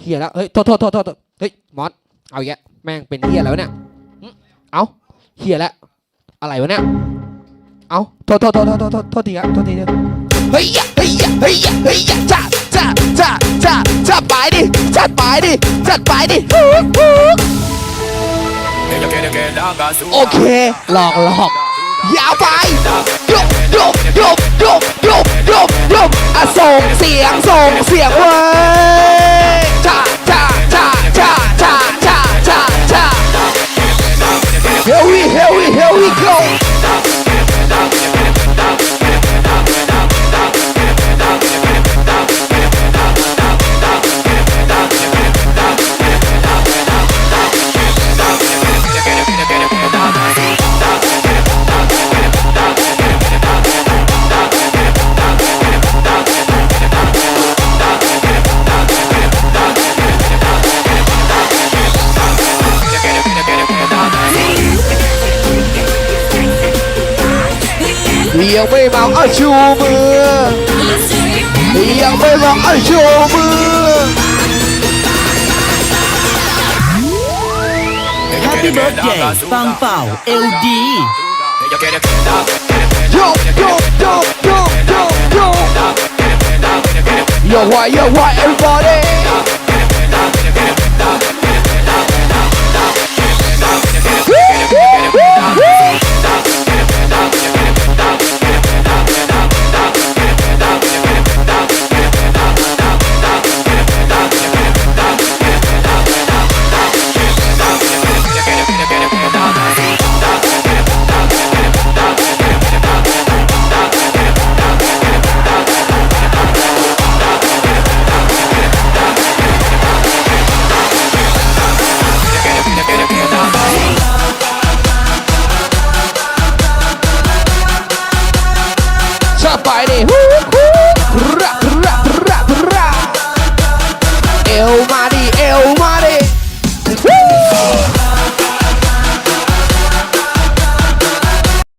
เฮียแล้วเฮ้ยโทษโทษโทษโทษเฮ้ยมอสเอาแยะแม่งเป็นเฮียแล้วเนี่ยเอาเฮียแล้วอะไรวะเนี่ยเอาโทษโทษโทษโทษโทษโทษโทษทีครับโทษทีเดียวเฮ้ยเฮ้ยเฮ้ยเฮ้ยจ้าจ้าจ้าจ้าจ้าไปดิจัดไปดิจัดไปดิโอเคหลอกหลอกยาวไปยกยกยกยกยกยกยกอะส่งเสียงส่งเสียงเว้ย go Yêu mây màu ở chu mưa. Yêu mây màu ở chu mưa. Happy birthday, Phan Bảo LD Yo, yo, yo, yo, yo, yo. Yo, why, yo, why, everybody? party. Woo!